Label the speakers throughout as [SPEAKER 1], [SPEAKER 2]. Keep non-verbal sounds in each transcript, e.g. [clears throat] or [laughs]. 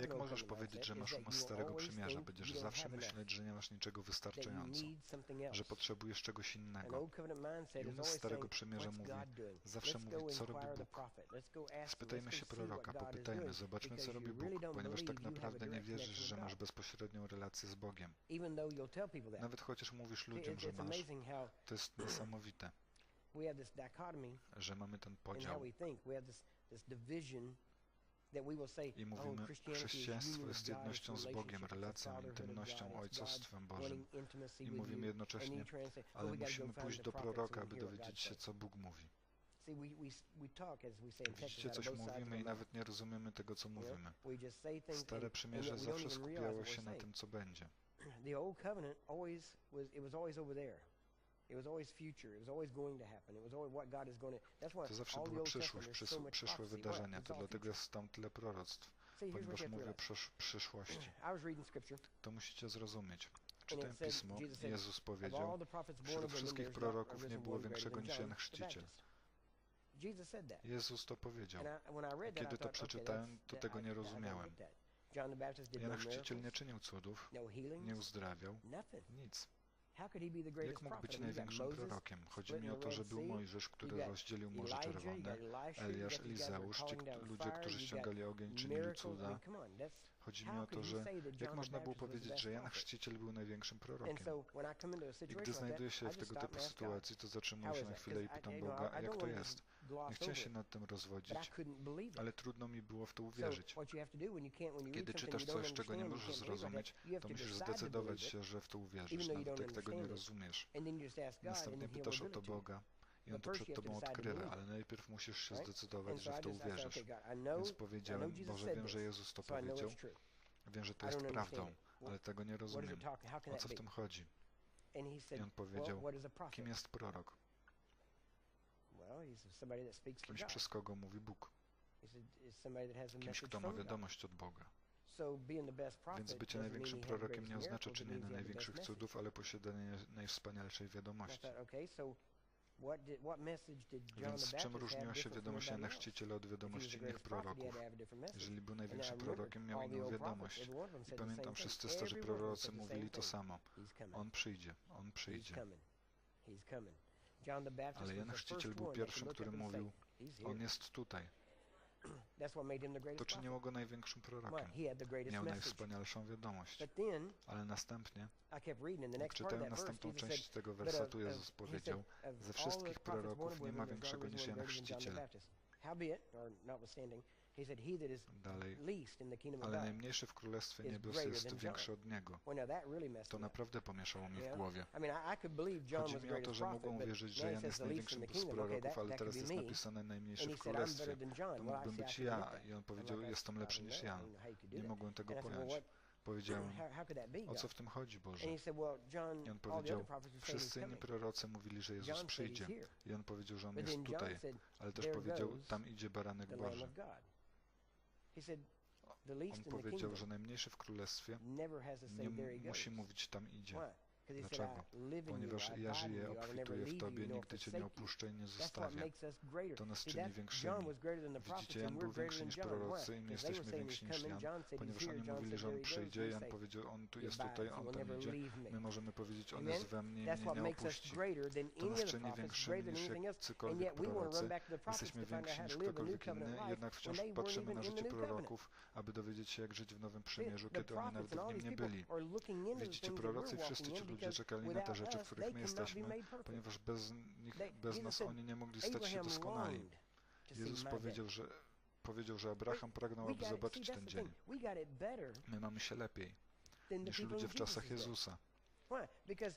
[SPEAKER 1] Jak możesz powiedzieć, że masz umysł starego przymierza? Będziesz zawsze myśleć, że nie masz niczego wystarczająco, że potrzebujesz czegoś innego. I umysł starego przymierza mówi, zawsze mówi, co robi Bóg. Spytajmy się proroka, popytajmy, zobaczmy, co robi Bóg, ponieważ tak naprawdę nie wierzysz, że masz bezpośrednią relację z Bogiem. Nawet chociaż mówisz ludziom, że masz, to jest niesamowite, że mamy ten podział. I mówimy, chrześcijaństwo jest jednością z Bogiem, relacją, intymnością, ojcostwem Bożym. I mówimy jednocześnie, ale musimy pójść do proroka, aby dowiedzieć się, co Bóg mówi. Widzicie, coś mówimy i nawet nie rozumiemy tego, co mówimy. Stare przymierze zawsze skupiało się na tym, co będzie.
[SPEAKER 2] To
[SPEAKER 1] zawsze była przyszłość,
[SPEAKER 2] przysz,
[SPEAKER 1] przyszłe wydarzenia, to dlatego jest tam tyle proroctw, ponieważ mówię o przyszłości. [clears throat] To musicie zrozumieć. Czytałem Pismo, Jezus powiedział, wśród wszystkich proroków nie było większego niż Jan Chrzciciel. Jezus to powiedział. Kiedy to przeczytałem, to tego nie rozumiałem. Jan Chrzciciel nie czynił cudów, nie uzdrawiał, nic. Jak mógł być największym prorokiem? Chodzi mi o to, że był Mojżesz, który rozdzielił Morze Czerwone, Eliasz, Elizeusz, ci ludzie, którzy ściągali ogień, czynili cuda. Chodzi mi o to, że jak można było powiedzieć, że Jan Chrzciciel był największym prorokiem?
[SPEAKER 2] I
[SPEAKER 1] gdy znajduję się w tego typu sytuacji, to zatrzymuję się na chwilę i pytam Boga, jak to jest? Nie chciałem się nad tym rozwodzić, ale trudno mi było w to uwierzyć. Kiedy czytasz coś, czego nie możesz zrozumieć, to musisz zdecydować się, że w to uwierzysz, nawet jak tego nie rozumiesz. Następnie pytasz o to Boga i on to przed tobą odkrywa, ale najpierw musisz się zdecydować, że w to uwierzysz. Więc powiedziałem, Boże, wiem, że Jezus to powiedział, wiem, że to jest prawdą, ale tego nie rozumiem. O co w tym chodzi? I on powiedział, kim jest prorok? Kimś, przez kogo mówi Bóg. Kimś, kto ma wiadomość od Boga. Więc bycie największym prorokiem nie oznacza
[SPEAKER 2] czynienia
[SPEAKER 1] największych cudów, ale posiadanie najwspanialszej wiadomości. Więc
[SPEAKER 2] w
[SPEAKER 1] czym różniła się wiadomość Jana Chrzciciela od wiadomości innych proroków? Jeżeli był największym prorokiem, miał inną wiadomość. I pamiętam, wszyscy starzy prorocy mówili to samo. On przyjdzie, on przyjdzie. Ale Jan Chrzciciel był pierwszym, który mówił, on jest tutaj. [clears throat] To czyniło go największym prorokiem. Miał najwspanialszą wiadomość. Ale następnie, jak czytałem następną część tego wersetu, Jezus powiedział, ze wszystkich proroków nie ma większego niż Jan Chrzciciel. Dalej, ale najmniejszy w Królestwie Niebios jest większy od Niego. To naprawdę pomieszało mi w głowie. Chodzi mi o to, że mogą wierzyć, że Jan jest największym z proroków, ale teraz jest napisane najmniejszy w Królestwie. To mógłbym być ja. I on powiedział, jestem lepszy niż Jan. Nie mogłem tego pojąć. Powiedziałem, o co w tym chodzi, Boże? I on powiedział, wszyscy inni prorocy mówili, że Jezus przyjdzie. I on powiedział, że On jest tutaj, ale też powiedział, tam idzie baranek Boży. On powiedział, że najmniejszy w królestwie nie musi mówić tam idzie. Dlaczego? Ponieważ ja żyję, obfituję w Tobie, nigdy Cię nie opuszczę i nie zostawię. To nas czyni większymi. Widzicie, Jan był większy niż prorocy i my jesteśmy więksi niż Jan, ponieważ oni mówili, że On przyjdzie, Jan powiedział, On tu jest tutaj, On tam idzie. My możemy powiedzieć, On jest we mnie i mnie nie opuści. To nas czyni większymi niż
[SPEAKER 2] jakikolwiek
[SPEAKER 1] prorocy. Jesteśmy więksi niż ktokolwiek inny, jednak wciąż patrzymy na życie proroków, aby dowiedzieć się, jak żyć w Nowym Przymierzu, kiedy oni nawet w nim nie byli. Widzicie, prorocy
[SPEAKER 2] i
[SPEAKER 1] wszyscy ci ludzie
[SPEAKER 2] ludzie
[SPEAKER 1] czekali na te rzeczy, w których my jesteśmy, ponieważ bez, nich, bez nas oni nie mogli stać się doskonali. Jezus powiedział, że powiedział, że Abraham pragnął, aby zobaczyć ten dzień. My mamy się lepiej niż ludzie w czasach Jezusa.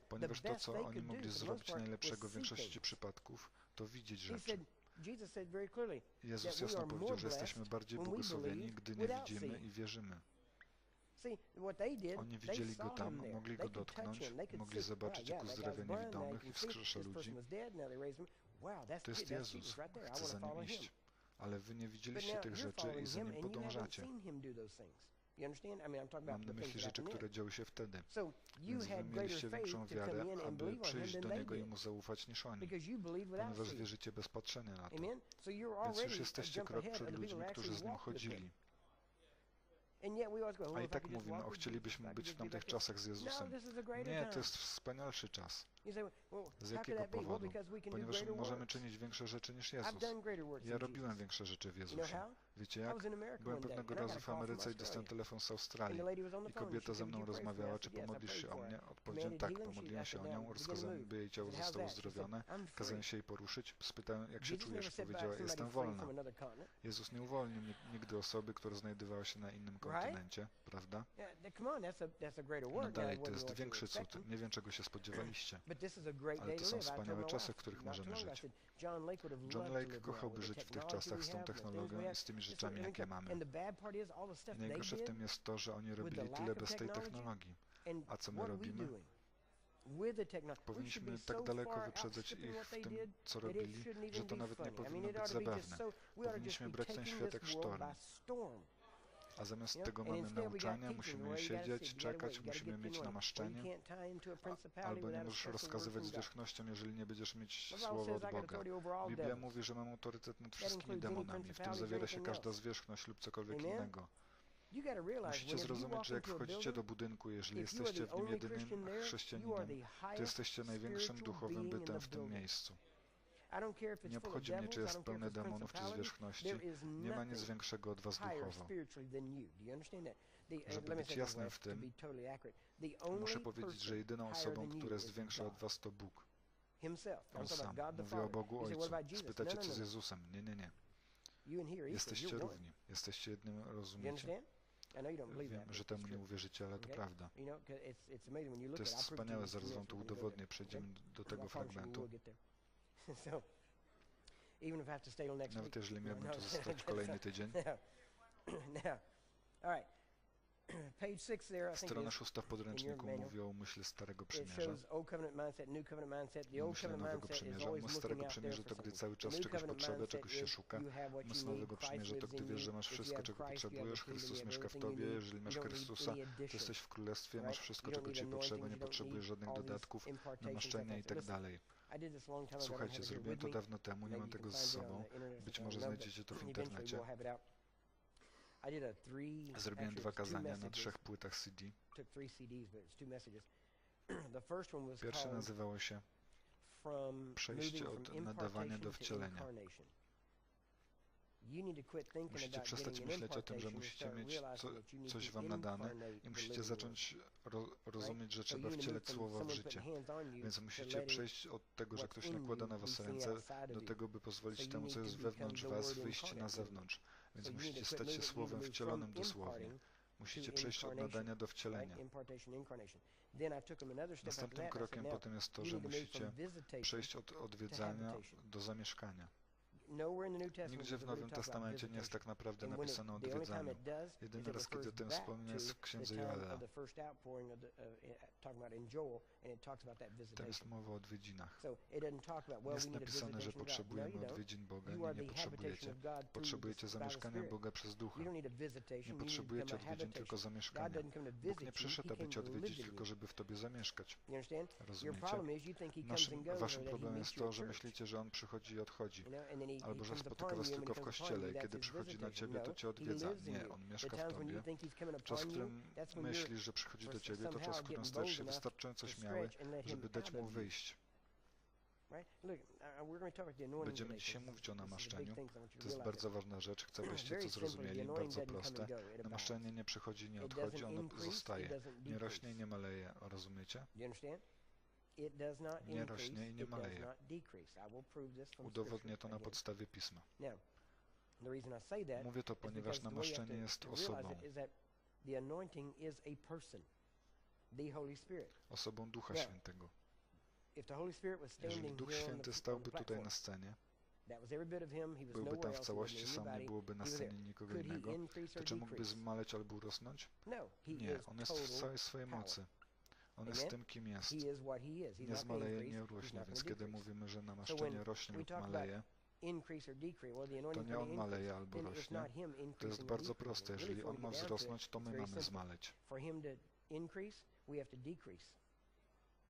[SPEAKER 1] Ponieważ to, co oni mogli zrobić najlepszego w większości przypadków, to widzieć rzeczy. Jezus jasno powiedział, że jesteśmy bardziej błogosławieni, gdy nie widzimy i wierzymy. Oni widzieli go tam, mogli go dotknąć, mogli zobaczyć, jak uzdrawia niewidomych i wskrzesza ludzi. To jest Jezus, chcę za nim iść. Ale wy nie widzieliście tych rzeczy i za nim podążacie. Mam na myśli rzeczy, które działy się wtedy. Więc wy mieliście większą wiarę, aby przyjść do Niego i Mu zaufać niż oni, ponieważ wierzycie bez patrzenia na to. Więc już jesteście krok przed ludźmi, którzy z Nim chodzili. A i tak mówimy, o chcielibyśmy być w tamtych czasach z Jezusem. Nie, to jest wspanialszy czas. Z jakiego powodu? Ponieważ możemy czynić większe rzeczy niż Jezus. Ja robiłem większe rzeczy w Jezusie. Wiecie jak? Byłem pewnego razu w Ameryce i dostałem telefon z Australii. I kobieta ze mną rozmawiała, czy pomodlisz się o mnie? Odpowiedziałem tak, pomodliłem się o nią, rozkazałem, by jej ciało zostało uzdrowione, kazałem się jej poruszyć, spytałem, jak się czujesz? Powiedziała, jestem wolna. Jezus nie uwolnił nigdy osoby, która znajdowała się na innym kontynencie, prawda? No dalej, to jest większy cud. Nie wiem, czego się spodziewaliście. Ale to są wspaniałe czasy, w których możemy żyć.
[SPEAKER 2] John Lake
[SPEAKER 1] kochałby żyć w tych czasach z tą technologią i z tymi rzeczami, jakie mamy. I najgorsze w tym jest to, że oni robili tyle bez tej technologii. A co my robimy? Powinniśmy tak daleko wyprzedzać ich w tym, co robili, że to nawet nie powinno być zabawne. Powinniśmy brać ten świat jak sztorm. A zamiast tego mamy
[SPEAKER 2] nauczanie,
[SPEAKER 1] musimy siedzieć, czekać, musimy mieć namaszczenie, albo nie możesz rozkazywać zwierzchnościom, jeżeli nie będziesz mieć słowa od Boga. Biblia mówi, że mam autorytet nad wszystkimi demonami, w tym zawiera się każda zwierzchność lub cokolwiek innego. Musicie zrozumieć, że jak wchodzicie do budynku, jeżeli jesteście w nim jedynym chrześcijaninem, to jesteście największym duchowym bytem w tym miejscu. Nie obchodzi mnie, czy jest pełne demonów czy zwierzchności. Nie ma nic większego od was duchowo. Żeby być jasnym w tym, muszę powiedzieć, że jedyną osobą, która jest większa od was, to Bóg. On sam. mówi o Bogu Ojcu. Spytacie, co z Jezusem. Nie, nie, nie. Jesteście równi. Jesteście jednym, rozumiecie? Wiem, że temu nie uwierzycie, ale to prawda. To jest wspaniałe, zaraz wam to udowodnię. Przejdziemy do tego fragmentu. [laughs]
[SPEAKER 2] so, even if I have to stay till next
[SPEAKER 1] Nawet jeżeli miałbym tu zostać [laughs] kolejny tydzień. [clears throat]
[SPEAKER 2] Now, all right. [clears throat]
[SPEAKER 1] Strona szósta w podręczniku mówi o myśli Starego Przymierza.
[SPEAKER 2] Myśl
[SPEAKER 1] Nowego Przymierza.
[SPEAKER 2] Myśl
[SPEAKER 1] Starego Przymierza to, gdy cały czas czegoś
[SPEAKER 2] potrzebuje,
[SPEAKER 1] czegoś się szuka.
[SPEAKER 2] Myśl
[SPEAKER 1] Nowego Przymierza to, gdy wiesz, że masz wszystko, czego potrzebujesz, Chrystus mieszka w tobie, jeżeli masz Chrystusa, to jesteś w Królestwie, masz wszystko, czego ci potrzeba, nie potrzebujesz żadnych dodatków, namaszczenia
[SPEAKER 2] itd.
[SPEAKER 1] Słuchajcie, zrobiłem to dawno temu, nie mam tego z sobą. Być może znajdziecie to w internecie. Zrobiłem dwa kazania na trzech płytach CD. [clears throat] Pierwsze nazywało się Przejście od nadawania do wcielenia. Musicie przestać myśleć o tym, że musicie mieć co, coś wam nadane i musicie zacząć ro rozumieć, że trzeba wcielać słowa w życie. Więc musicie przejść od tego, że ktoś nakłada na was ręce, do tego, by pozwolić temu, co jest wewnątrz was, wyjść na zewnątrz. Więc musicie stać się słowem wcielonym dosłownie. Musicie przejść od nadania do wcielenia. Następnym krokiem potem jest to, że musicie przejść od odwiedzania do zamieszkania. Nigdzie w Nowym Testamencie nie jest tak naprawdę napisane o odwiedzaniu. Jedyny raz, kiedy o tym
[SPEAKER 2] wspomnę,
[SPEAKER 1] jest w księdze Joela. Tam jest mowa o odwiedzinach. Jest napisane, że potrzebujemy odwiedzin Boga, nie, nie potrzebujecie. Potrzebujecie zamieszkania Boga przez Ducha. Nie potrzebujecie odwiedzin, tylko zamieszkania. Bóg nie przyszedł, aby Cię odwiedzić, tylko żeby w Tobie zamieszkać. Rozumiecie? Naszym, waszym problemem jest to, że myślicie, że On przychodzi i odchodzi. Albo że spotyka was tylko w kościele i kiedy przychodzi na ciebie, to cię odwiedza. Nie, on mieszka w tobie. Czas, w którym myślisz, że przychodzi do ciebie, to czas, w którym stajesz się wystarczająco śmiały, żeby dać mu wyjść. Będziemy dzisiaj mówić o namaszczeniu. To jest bardzo ważna rzecz. Chcę, byście to zrozumieli. Bardzo proste. Namaszczenie nie przychodzi, nie odchodzi, ono zostaje. Nie rośnie, nie maleje. Rozumiecie? Nie rośnie i nie maleje. Udowodnię to na podstawie pisma. Mówię to, ponieważ namaszczenie jest osobą. Osobą Ducha Świętego. Jeżeli Duch Święty stałby tutaj na scenie, byłby tam w całości, sam nie byłoby na scenie nikogo innego, to czy mógłby zmaleć albo urosnąć? Nie, on jest w całej swojej mocy. On jest tym, kim jest. Nie zmaleje, nie urośnie, więc kiedy mówimy, że namaszczenie rośnie lub maleje, to nie on maleje albo rośnie. To jest bardzo proste. Jeżeli on ma wzrosnąć, to
[SPEAKER 2] it's
[SPEAKER 1] my mamy zmaleć.